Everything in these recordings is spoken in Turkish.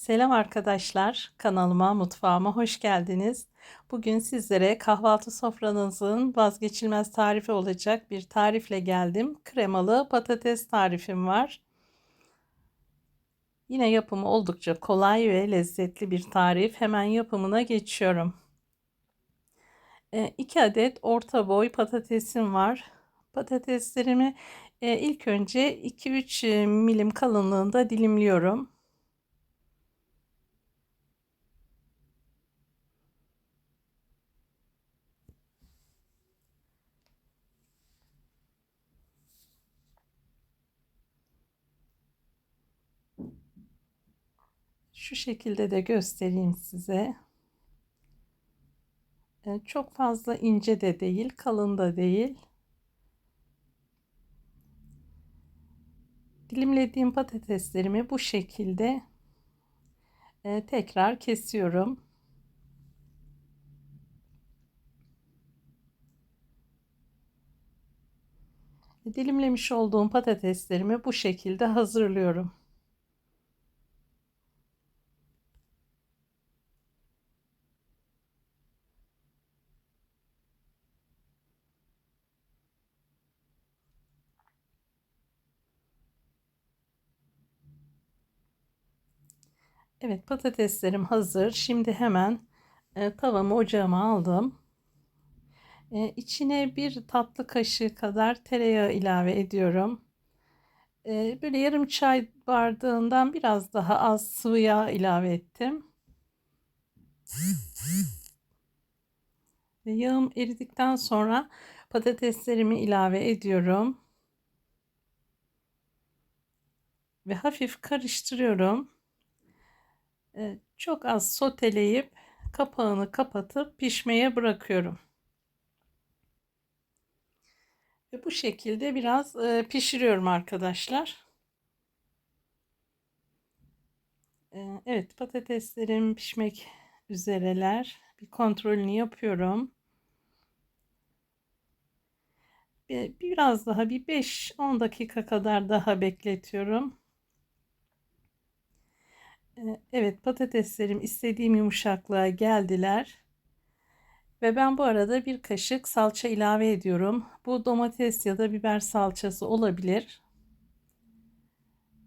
Selam arkadaşlar, kanalıma, mutfağıma hoş geldiniz. Bugün sizlere kahvaltı sofranızın vazgeçilmez tarifi olacak bir tarifle geldim. Kremalı patates tarifim var. Yine yapımı oldukça kolay ve lezzetli bir tarif. Hemen yapımına geçiyorum. 2 e, adet orta boy patatesim var. Patateslerimi e, ilk önce 2-3 e, milim kalınlığında dilimliyorum. Şu şekilde de göstereyim size. Ee, çok fazla ince de değil, kalın da değil. Dilimlediğim patateslerimi bu şekilde e, tekrar kesiyorum. Dilimlemiş olduğum patateslerimi bu şekilde hazırlıyorum. Evet patateslerim hazır. Şimdi hemen e, tavamı ocağıma aldım. E, içine bir tatlı kaşığı kadar tereyağı ilave ediyorum. E, böyle yarım çay bardağından biraz daha az sıvı yağ ilave ettim. Ve yağım eridikten sonra patateslerimi ilave ediyorum. Ve hafif karıştırıyorum. Çok az soteleyip kapağını kapatıp pişmeye bırakıyorum. Ve bu şekilde biraz e, pişiriyorum arkadaşlar. Ee, evet patateslerim pişmek üzereler. Bir kontrolünü yapıyorum. Biraz daha bir 5-10 dakika kadar daha bekletiyorum. Ee, evet patateslerim istediğim yumuşaklığa geldiler. Ve ben bu arada bir kaşık salça ilave ediyorum. Bu domates ya da biber salçası olabilir.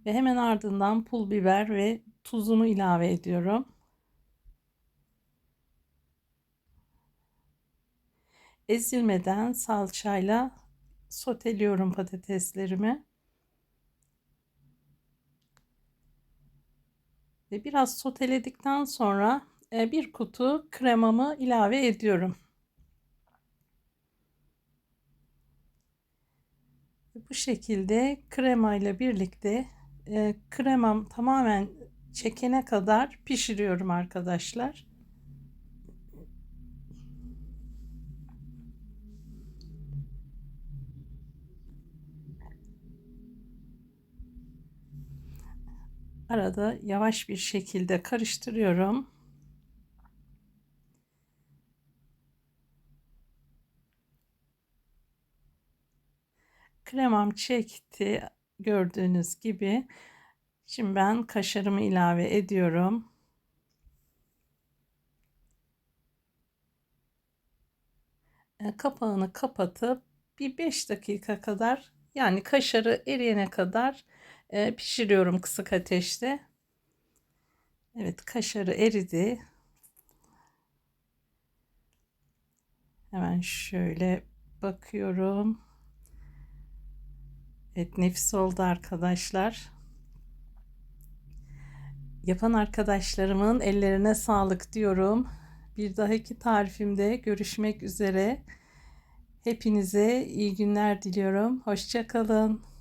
Ve hemen ardından pul biber ve tuzunu ilave ediyorum. Ezilmeden salçayla soteliyorum patateslerimi. Ve biraz soteledikten sonra e, bir kutu kremamı ilave ediyorum. Bu şekilde krema ile birlikte e, kremam tamamen çekene kadar pişiriyorum arkadaşlar. Arada yavaş bir şekilde karıştırıyorum. Kremam çekti gördüğünüz gibi. Şimdi ben kaşarımı ilave ediyorum. E, kapağını kapatıp bir 5 dakika kadar yani kaşarı eriyene kadar e, pişiriyorum kısık ateşte. Evet kaşarı eridi. Hemen şöyle bakıyorum. Evet nefis oldu arkadaşlar. Yapan arkadaşlarımın ellerine sağlık diyorum. Bir dahaki tarifimde görüşmek üzere. Hepinize iyi günler diliyorum. Hoşçakalın.